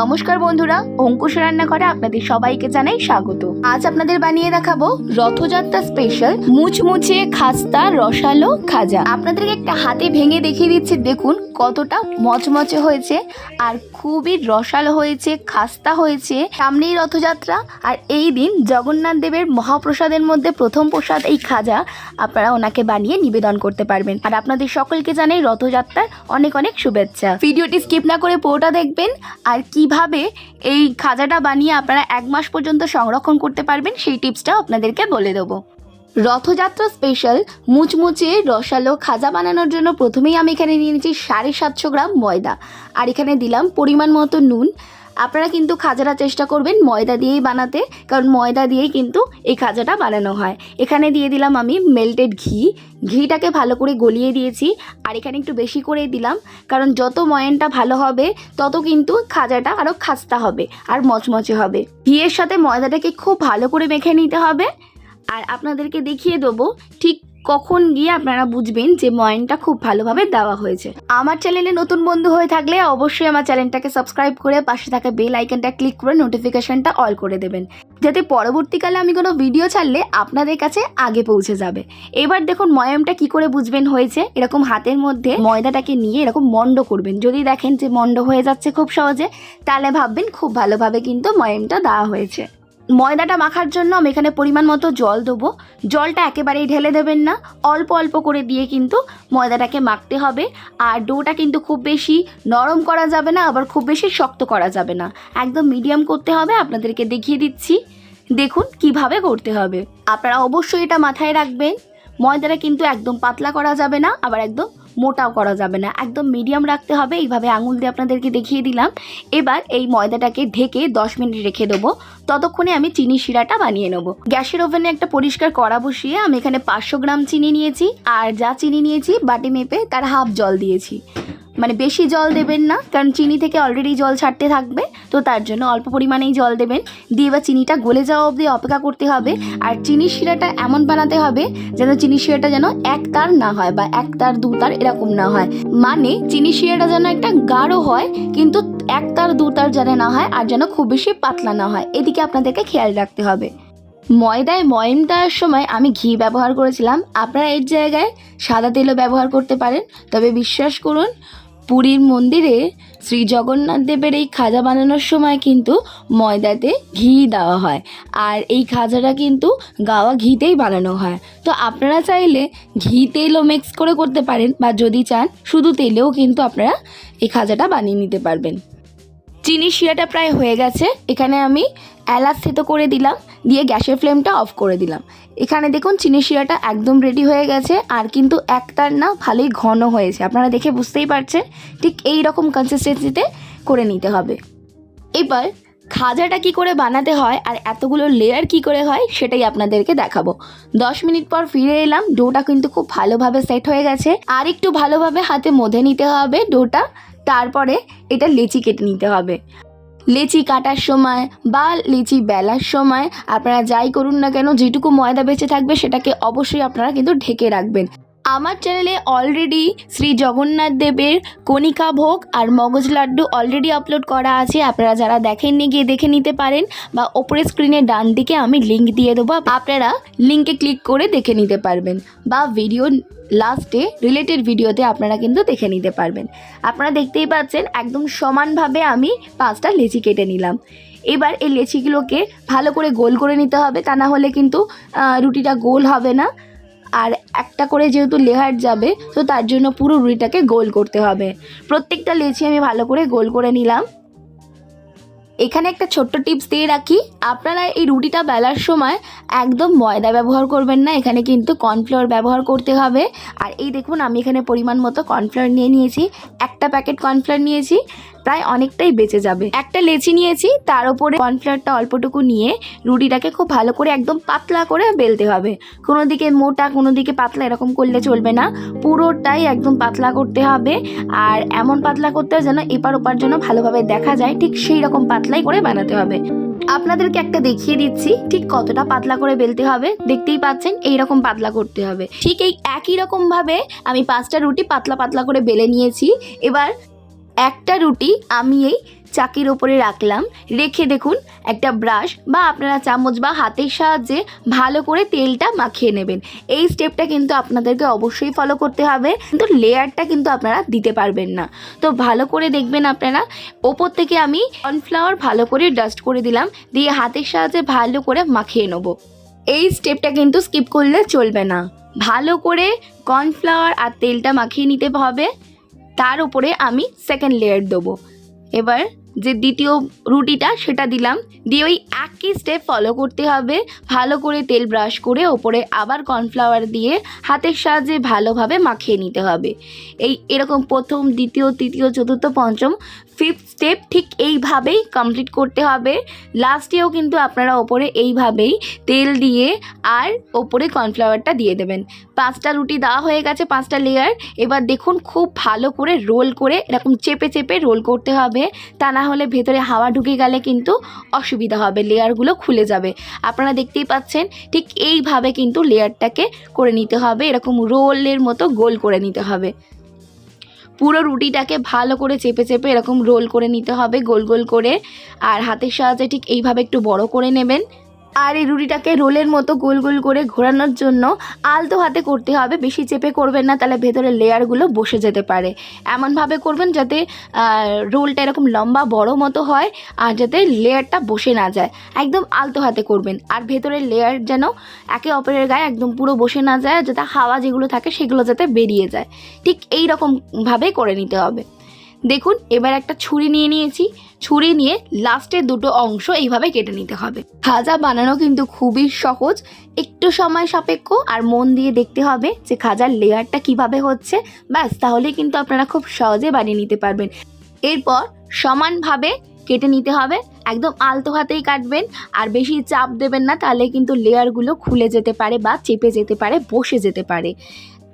নমস্কার বন্ধুরা, অঙ্কুশ রান্না রান্নাঘরে আপনাদের সবাইকে জানাই স্বাগত। আজ আপনাদের বানিয়ে দেখাবো রথযাত্রা স্পেশাল মুচমুচে খাস্তা রসালো খাজা। আপনাদেরকে একটা হাতে ভেঙে দেখিয়ে দিচ্ছি, দেখুন কতটা মচমচে হয়েছে আর খুবই রসালো হয়েছে, খাস্তা হয়েছে। সামনেই রথযাত্রা আর এই দিন জগন্নাথ দেবের মহাপ্রসাদের মধ্যে প্রথম প্রসাদ এই খাজা আপনারা ওনাকে বানিয়ে নিবেদন করতে পারবেন। আর আপনাদের সকলকে জানাই রথযাত্রার অনেক অনেক শুভেচ্ছা। ভিডিওটি স্কিপ না করে পুরোটা দেখবেন আর কীভাবে এই খাজাটা বানিয়ে আপনারা এক মাস পর্যন্ত সংরক্ষণ করতে পারবেন সেই টিপসটাও আপনাদেরকে বলে দেবো। রথযাত্রা স্পেশাল মুচমুচে রসালো খাজা বানানোর জন্য প্রথমেই আমি এখানে নিয়ে নিয়েছি সাড়ে সাতশো গ্রাম ময়দা। আর এখানে দিলাম পরিমাণ মতো নুন। আপনারা কিন্তু খাজাটা চেষ্টা করবেন ময়দা দিয়েই বানাতে, কারণ ময়দা দিয়েই কিন্তু এই খাজাটা বানানো হয়। এখানে দিয়ে দিলাম আমি মেল্টেড ঘি। ঘিটাকে ভালো করে গলিয়ে দিয়েছি। আর এখানে একটু বেশি করে দিলাম, কারণ যত ময়নটা ভালো হবে, তত কিন্তু খাজাটা আরও খাস্তা হবে আর মচমচে হবে। ঘিয়ের সাথে ময়দাটাকে খুব ভালো করে মেখে নিতে হবে। আর আপনাদেরকে দেখিয়ে দেবো ঠিক কখন গিয়ে আপনারা বুঝবেন যে ময়নটা খুব ভালোভাবে দেওয়া হয়েছে। আমার চ্যানেলে নতুন বন্ধু হয়ে থাকলে অবশ্যই আমার চ্যানেলটাকে সাবস্ক্রাইব করে পাশে থাকা বেল আইকনটা ক্লিক করে নোটিফিকেশনটা অল করে দেবেন। যাতে পরবর্তীকালে আমি কোনো ভিডিও ছাড়লে আপনাদের কাছে আগে পৌঁছে যাবে। এবার দেখুন ময়মটা কি করে বুঝবেন হয়েছে। এরকম হাতের মধ্যে ময়দাটাকে নিয়ে এরকম মন্ড করবেন। যদি দেখেন যে মন্ড হয়ে যাচ্ছে খুব সহজে, তাহলে ভাববেন খুব ভালোভাবে কিন্তু ময়মটা দেওয়া হয়েছে। ময়দাটা মাখার জন্য আমি এখানে পরিমাণ মতো জল দেবো। জলটা একেবারেই ঢেলে দেবেন না। অল্প অল্প করে দিয়ে কিন্তু ময়দাটাকে মাখতে হবে। আর ডোটা কিন্তু খুব বেশি নরম করা যাবে না, আবার খুব বেশি শক্ত করা যাবে না। একদম মিডিয়াম করতে হবে, আপনাদেরকে দেখিয়ে দিচ্ছি। দেখুন কীভাবে করতে হবে। আপনারা অবশ্যই এটা মাথায় রাখবেন। ময়দাটা কিন্তু একদম পাতলা করা যাবে না, আবার একদম মোটাও করা যাবে না। একদম মিডিয়াম রাখতে হবে। এইভাবে আঙুল দিয়ে আপনাদেরকে দেখিয়ে দিলাম। এবার এই ময়দাটাকে ঢেকে দশ মিনিট রেখে দেবো। ততক্ষণে আমি চিনি শিরাটা বানিয়ে নেব। গ্যাসের ওভেনে একটা পরিষ্কার কড়া বসিয়ে আমি এখানে পাঁচশো গ্রাম চিনি নিয়েছি। আর যা চিনি নিয়েছি, বাটি মেপে তার হাফ জল দিয়েছি। মানে বেশি জল দেবেন না, কারণ চিনি থেকে অলরেডি জল ছাড়তে থাকবে। তো তার জন্য অল্প পরিমাণেই জল দেবেন। দিয়ে এবার চিনিটা গলে যাওয়া অবধি অপেক্ষা করতে হবে। আর চিনি শিরাটা এমন বানাতে হবে যেন চিনি শিরাটা যেন এক তার না হয় বা এক তার, দু তার এরকম না হয়। মানে চিনি শিরাটা যেন একটা গাঢ় হয়, কিন্তু এক তার, দু তার যেন না হয় আর যেন খুব বেশি পাতলা না হয়। এদিকে আপনাদেরকে খেয়াল রাখতে হবে। ময়দায় ময়ম দেওয়ার সময় আমি ঘি ব্যবহার করেছিলাম। আপনারা এর জায়গায় সাদা তেলও ব্যবহার করতে পারেন। তবে বিশ্বাস করুন, পুরীর মন্দিরে শ্রী জগন্নাথ দেবের এই খাজা বানানোর সময় কিন্তু ময়দাতে ঘি দেওয়া হয়। আর এই খাজাটা কিন্তু গাওয়া ঘিতেই বানানো হয়। তো আপনারা চাইলে ঘি তেলও মিক্স করে করতে পারেন বা যদি চান, শুধু তেলেও কিন্তু আপনারা এই খাজাটা বানিয়ে নিতে পারবেন। চিনি শিরাটা প্রায় হয়ে গেছে। এখানে আমি এলাচ থেতো করে দিলাম। দিয়ে গ্যাসের ফ্লেমটা অফ করে দিলাম। এখানে দেখুন চিনি শিরাটা একদম রেডি হয়ে গেছে, আর কিন্তু একটার না ভালোই ঘন হয়েছে। আপনারা দেখে বুঝতেই পারছেন, ঠিক এই রকম কনসিস্টেন্সিতে করে নিতে হবে। এবার খাজাটা কি করে বানাতে হয় আর এতগুলো লেয়ার কি করে হয় সেটাই আপনাদেরকে দেখাবো। দশ মিনিট পর ফিরে এলাম, ডোটা কিন্তু খুব ভালোভাবে সেট হয়ে গেছে। আর একটু ভালোভাবে হাতে মধে নিতে হবে ডোটা, তারপরে এটা লেচি কেটে নিতে হবে। লেচি কাটার সময় বা লেচি বেলার সময় আপনারা যাই করুন না কেন, যেটুকু ময়দা বেঁচে থাকবে সেটাকে অবশ্যই আপনারা কিন্তু ঢেকে রাখবেন। আমার চ্যানেলে অলরেডি শ্রী জগন্নাথ দেবের কণিকা ভোগ আর মগজ লাড্ডু অলরেডি আপলোড করা আছে। আপনারা যারা দেখেননি, গিয়ে দেখে নিতে পারেন বা ওপরের স্ক্রিনের ডান দিকে আমি লিঙ্ক দিয়ে দেবো। আপনারা লিঙ্কে ক্লিক করে দেখে নিতে পারবেন বা ভিডিও লাস্টে রিলেটেড ভিডিওতে আপনারা কিন্তু দেখে নিতে পারবেন। আপনারা দেখতেই পাচ্ছেন, একদম সমানভাবে আমি পাঁচটা লেচি কেটে নিলাম। এবার এই লেচিগুলোকে ভালো করে গোল করে নিতে হবে, তা না হলে কিন্তু রুটিটা গোল হবে না। আর একটা করে যেহেতু লেহার যাবে, তো তার জন্য পুরো রুটিটাকে গোল করতে হবে। প্রত্যেকটা লেচি আমি ভালো করে গোল করে নিলাম। এখানে একটা ছোট্ট টিপস দিয়ে রাখি, আপনারা এই রুটিটা বেলার সময় একদম ময়দা ব্যবহার করবেন না, এখানে কিন্তু কর্নফ্লাওয়ার ব্যবহার করতে হবে। আর এই দেখুন, আমি এখানে পরিমাণ মতো কর্নফ্লাওয়ার নিয়ে নিয়েছি, একটা প্যাকেট কর্নফ্লাওয়ার নিয়েছি। প্রায় অনেকটাই বেঁচে যাবে। একটা লেচি নিয়েছি, তার উপরে কর্নফ্লাওয়ারটা অল্পটুকু নিয়ে রুটিটাকে খুব ভালো করে একদম পাতলা করে বেলতে হবে। কোনো দিকে মোটা, কোনো দিকে পাতলা এরকম করলে চলবে না। পুরোটাই একদম পাতলা করতে হবে। আর এমন পাতলা করতে যেন এপার ওপার জন্য ভালোভাবে দেখা যায়। ঠিক সেই রকম পাতলাই করে বানাতে হবে। আপনাদেরকে একটা দেখিয়ে দিচ্ছি, ঠিক কতটা পাতলা করে বেলতে হবে। দেখতেই পাচ্ছেন এই রকম পাতলা করতে হবে। ঠিক এই একই রকম ভাবে আমি পাঁচটা রুটি পাতলা পাতলা করে বেলে নিয়েছি। এবার একটা রুটি আমি এই চাকির ওপরে রাখলাম। রেখে দেখুন, একটা ব্রাশ বা আপনারা চামচ বা হাতের সাহায্যে ভালো করে তেলটা মাখিয়ে নেবেন। এই স্টেপটা কিন্তু আপনাদেরকে অবশ্যই ফলো করতে হবে, কিন্তু লেয়ারটা কিন্তু আপনারা দিতে পারবেন না। তো ভালো করে দেখবেন আপনারা, ওপর থেকে আমি কর্নফ্লাওয়ার ভালো করে ডাস্ট করে দিলাম, দিয়ে হাতের সাহায্যে ভালো করে মাখিয়ে নেব। এই স্টেপটা কিন্তু স্কিপ করলে চলবে না। ভালো করে কর্নফ্লাওয়ার আর তেলটা মাখিয়ে নিতে হবে। তার উপরে আমি সেকেন্ড লেয়ার দেবো। এবার যে দ্বিতীয় রুটিটা সেটা দিলাম। দিয়ে ওই একই স্টেপ ফলো করতে হবে। ভালো করে তেল ব্রাশ করে ওপরে আবার কর্নফ্লাওয়ার দিয়ে হাতের সাহায্যে ভালোভাবে মাখিয়ে নিতে হবে। এই এরকম প্রথম, দ্বিতীয়, তৃতীয়, চতুর্থ, পঞ্চম ফিফথ স্টেপ ঠিক এইভাবেই কমপ্লিট করতে হবে। লাস্টেও কিন্তু আপনারা ওপরে এইভাবেই তেল দিয়ে আর ওপরে কর্নফ্লাওয়ারটা দিয়ে দেবেন। পাঁচটা রুটি দেওয়া হয়ে গেছে, পাঁচটা লেয়ার এবার দেখুন খুব ভালো করে রোল করে এরকম চেপে চেপে রোল করতে হবে। তা না হলে ভেতরে হাওয়া ঢুকে গেলে কিন্তু অসুবিধা হবে লেয়ারগুলো খুলে যাবে। আপনারা দেখতেই পাচ্ছেন, ঠিক এইভাবে কিন্তু লেয়ারটাকে করে নিতে হবে। এরকম রোলের মতো গোল করে নিতে হবে। পুরো রুটিটাকে ভালো করে চেপে চেপে এরকম রোল করে নিতে হবে, গোল গোল করে। আর হাতের সাহায্যে ঠিক এইভাবে একটু বড় করে নেবেন। আর এই রুটিটাকে রোলের মতো গোল গোল করে ঘোরানোর জন্য আলতো হাতে করতে হবে। বেশি চেপে করবেন না, তাহলে ভেতরে লেয়ারগুলো বসে যেতে পারে। এমনভাবে করবেন যাতে রোলটা এরকম লম্বা বড় মতো হয় আর যাতে লেয়ারটা বসে না যায়। একদম আলতো হাতে করবেন আর ভেতরের লেয়ার যেন একে অপরের গায়ে একদম পুরো বসে না যায়, যাতে হাওয়া যেগুলো থাকে সেগুলো যাতে বেরিয়ে যায়। ঠিক এই রকমভাবে করে নিতে হবে। দেখুন, এবার একটা ছুরি নিয়ে নিয়েছি। ছুরি নিয়ে লাস্টের দুটো অংশ এইভাবে কেটে নিতে হবে। খাজা বানানো কিন্তু খুবই সহজ। একটু সময় সাপেক্ষ আর মন দিয়ে দেখতে হবে যে খাজার লেয়ারটা কীভাবে হচ্ছে। ব্যাস তাহলে কিন্তু আপনারা খুব সহজে বানিয়ে নিতে পারবেন। এরপর সমানভাবে কেটে নিতে হবে। একদম আলতো হাতেই কাটবেন। আর বেশি চাপ দেবেন না, তাহলে কিন্তু লেয়ারগুলো খুলে যেতে পারে বা চেপে যেতে পারে, বসে যেতে পারে।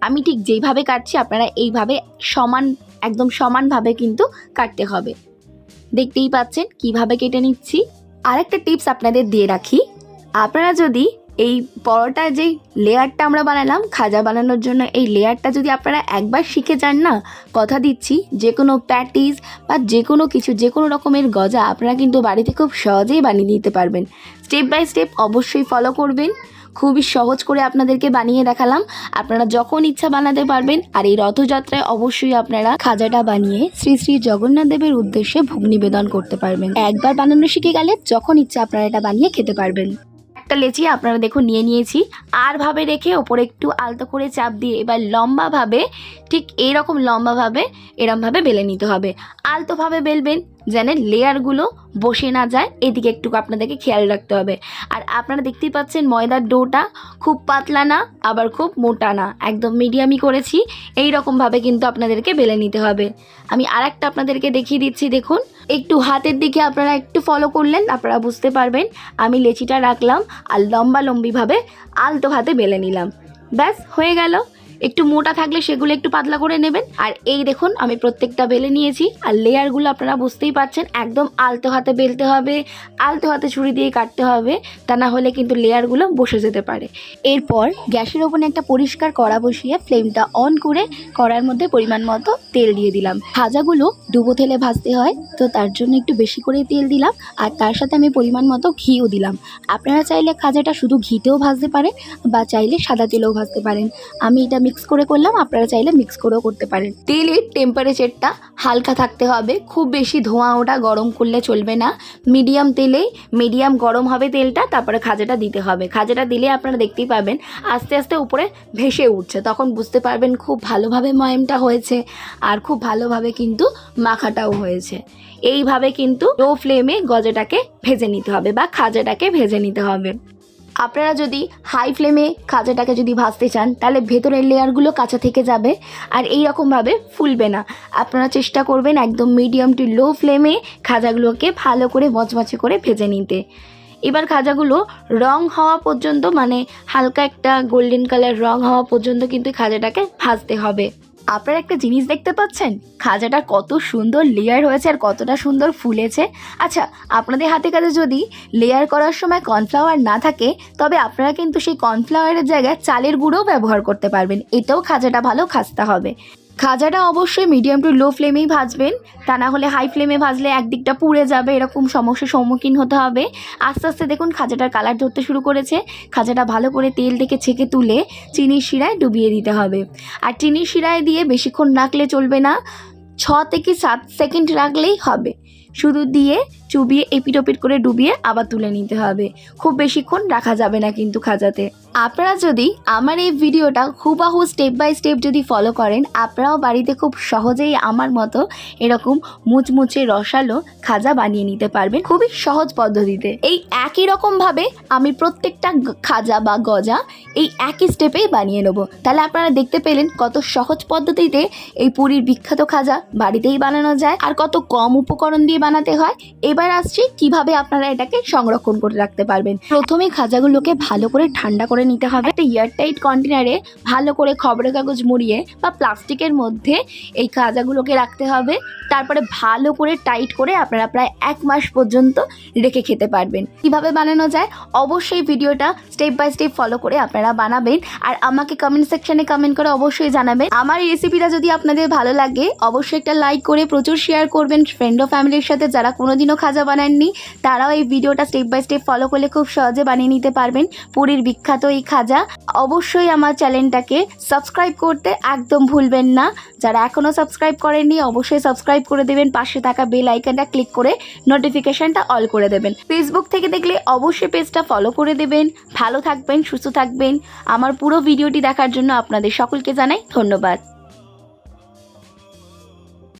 আমি ঠিক যেইভাবে কাটছি, আপনারা এইভাবে সমান, একদম সমানভাবে কিন্তু কাটতে হবে। দেখতেই পাচ্ছেন কীভাবে কেটে নিচ্ছি। আরেকটা টিপস আপনাদের দিয়ে রাখি। আপনারা যদি এই পরোটার যেই লেয়ারটা আমরা বানালাম, খাজা বানানোর জন্য, এই লেয়ারটা যদি আপনারা একবার শিখে যান না, কথা দিচ্ছি যে কোনো প্যাটিস বা যে কোনো কিছু যে কোনো রকমের গজা আপনারা কিন্তু বাড়িতে খুব সহজেই বানিয়ে দিতে পারবেন। স্টেপ বাই স্টেপ অবশ্যই ফলো করবেন। খুবই সহজ করে আপনাদেরকে বানিয়ে দেখালাম। আপনারা যখন ইচ্ছা বানাতে পারবেন, আর এই রথযাত্রায় অবশ্যই আপনারা খাজাটা বানিয়ে শ্রী শ্রী জগন্নাথ দেবের উদ্দেশ্যে ভোগ নিবেদন করতে পারবেন। একবার বানানো শিখে গেলে যখন ইচ্ছা আপনারা এটা বানিয়ে খেতে পারবেন। একটা লেচি আপনারা দেখুন নিয়ে নিয়েছি। আর ভাবে রেখে ওপরে একটু আলতো করে চাপ দিয়ে এবার লম্বাভাবে ঠিক এইরকম লম্বাভাবে এরমভাবে বেলে নিতে হবে। আলতোভাবে বেলবেন, যেন লেয়ারগুলো বসে না যায়, এদিকে একটু আপনাদেরকে খেয়াল রাখতে হবে। আর আপনারা দেখতেই পাচ্ছেন ময়দার ডোটা খুব পাতলা না, আবার খুব মোটা না, একদম মিডিয়ামই করেছি। এই রকমভাবে কিন্তু আপনাদেরকে বেলে নিতে হবে। আমি আরেকটা আপনাদেরকে দেখিয়ে দিচ্ছি, দেখুন। একটু হাতের দিকে আপনারা একটু ফলো করলেন, আপনারা বুঝতে পারবেন। আমি লেচিটা রাখলাম আর লম্বা লম্বিভাবে আলতো হাতে বেলে নিলাম। ব্যাস, হয়ে গেল। একটু মোটা থাকলে সেগুলো একটু পাতলা করে নেবেন। আর এই দেখুন, আমি প্রত্যেকটা বেলে নিয়েছি। আর লেয়ারগুলো আপনারা বুঝতেই পারছেন, একদম আলতো হাতে বেলতে হবে, আলতো হাতে ছুরি দিয়ে কাটতে হবে, তা না হলে কিন্তু লেয়ারগুলো বসে যেতে পারে। এরপর গ্যাসের ওপরে একটা পরিষ্কার কড়া বসিয়ে ফ্লেমটা অন করে কড়ার মধ্যে পরিমাণ মতো তেল দিয়ে দিলাম। ভাজাগুলো ডুবো তেলে ভাজতে হয়, তো তার জন্য একটু বেশি করে তেল দিলাম। আর তার সাথে আমি পরিমাণ মতো ঘিও দিলাম। আপনারা চাইলে খাজাটা শুধু ঘিতেও ভাজতে পারেন, বা চাইলে সাদা তেলেও ভাজতে পারেন। আমি এটা মিক্স করে করলাম, আপনারা চাইলে মিক্স করেও করতে পারেন। তেলের টেম্পারেচারটা হালকা থাকতে হবে, খুব বেশি ধোঁয়া ওটা গরম করলে চলবে না। মিডিয়াম তেলে মিডিয়াম গরম হবে তেলটা, তারপরে খাজাটা দিতে হবে। খাজাটা দিলে আপনারা দেখতেই পাবেন, আস্তে আস্তে উপরে ভেসে উঠছে। তখন বুঝতে পারবেন খুব ভালোভাবে ময়মটা হয়েছে, আর খুব ভালোভাবে কিন্তু মাখাটাও হয়েছে। এইভাবে কিন্তু লো ফ্লেমে গজাটাকে ভেজে নিতে হবে বা খাজাটাকে ভেজে নিতে হবে। আপনারা যদি হাই ফ্লেমে খাজাটাকে যদি ভাজতে চান, তাহলে ভেতরের লেয়ারগুলো কাঁচা থেকে যাবে আর এই রকমভাবে ফুলবে না। আপনারা চেষ্টা করবেন একদম মিডিয়াম টু লো ফ্লেমে খাজাগুলোকে ভালো করে মচমচে করে ভেজে নিতে। এবার খাজাগুলো রং হওয়া পর্যন্ত মানে হালকা একটা গোল্ডেন কালার রং হওয়া পর্যন্ত কিন্তু খাজাটাকে ভাজতে হবে। আপনারা একটা জিনিস দেখতে পাচ্ছেন? খাজাটা কত সুন্দর লেয়ার হয়েছে আর কতটা সুন্দর ফুলেছে। আচ্ছা আপনাদের হাতে কাছে যদি লেয়ার করার সময় কর্নফ্লাওয়ার না থাকে, তবে আপনারা কিন্তু সেই কর্নফ্লাওয়ারের জায়গায় চালের গুঁড়োও ব্যবহার করতে পারবেন। এতেও খাজাটা ভালো খাস্তা হবে। খাজাটা অবশ্যই মিডিয়াম টু লো ফ্লেমেই ভাজবেন। তা না হলে হাই ফ্লেমে ভাজলে একদিকটা পুড়ে যাবে, এরকম সমস্যার সম্মুখীন হতে হবে। আস্তে আস্তে দেখুন খাজাটার কালার ধরতে শুরু করেছে। খাজাটা ভালো করে তেল থেকে ছেঁকে তুলে চিনির শিরায় ডুবিয়ে দিতে হবে। আর চিনির শিরায় দিয়ে বেশিক্ষণ রাখলে চলবে না। ছ থেকে সাত সেকেন্ড রাখলেই হবে। শুধু দিয়ে চুবিয়ে এপিটোপিট করে ডুবিয়ে আবার তুলে নিতে হবে। খুব বেশিক্ষণ রাখা যাবে না কিন্তু খাজাতে আপনারা যদি আমার এই ভিডিওটা হুবাহু স্টেপ বাই স্টেপ যদি ফলো করেন, আপনারাও বাড়িতে খুব সহজেই আমার মতো এরকম মুচমুচে রসালো খাজা বানিয়ে নিতে পারবেন খুবই সহজ পদ্ধতিতে। এই একই রকমভাবে আমি প্রত্যেকটা খাজা বা গজা এই একই স্টেপেই বানিয়ে নেব। তাহলে আপনারা দেখতে পেলেন কত সহজ পদ্ধতিতে এই পুরীর বিখ্যাত খাজা বাড়িতেই বানানো যায় আর কত কম উপকরণ দিয়ে বানাতে হয়। এবার আসছি কীভাবে আপনারা এটাকে সংরক্ষণ করে রাখতে পারবেন। প্রথমে খাজাগুলোকে ভালো করে ঠান্ডা করে নিতে হবে। একটা এয়ারটাইট কন্টেনারে ভালো করে খবরের কাগজ মুড়িয়ে বা প্লাস্টিকের মধ্যে এই খাজাগুলোকে রাখতে হবে। তারপরে ভালো করে টাইট করে আপনারা প্রায় এক মাস পর্যন্ত রেখে খেতে পারবেন। কীভাবে বানানো যায়? অবশ্যই ভিডিওটা স্টেপ বাই স্টেপ ফলো করে আপনারা বানাবেন। আর আমাকে কমেন্ট সেকশনে কমেন্ট করে অবশ্যই জানাবেন। আমার এই রেসিপিটা যদি আপনাদের ভালো লাগে, অবশ্যই একটা লাইক করে প্রচুর শেয়ার করবেন ফ্রেন্ড ও ফ্যামিলির সাথে যারা কোনোদিনও খাজা বানাননি, তারাও এই ভিডিওটা স্টেপ বাই স্টেপ ফলো করলে খুব সহজে বানিয়ে নিতে পারবেন। পুরীর বিখ্যাত এই খাজা। অবশ্যই আমার চ্যানেলটাকে সাবস্ক্রাইব করতে একদম ভুলবেন না। যারা এখনও সাবস্ক্রাইব করেননি, অবশ্যই সাবস্ক্রাইব করে দেবেন। পাশে থাকা বেল আইকনটা ক্লিক করে নোটিফিকেশনটা অল করে দেবেন। ফেসবুক থেকে দেখলে অবশ্যই পেজটা ফলো করে দেবেন। ভালো থাকবেন, সুস্থ থাকবেন। আমার পুরো ভিডিওটি দেখার জন্য আপনাদের সকলকে জানাই ধন্যবাদ।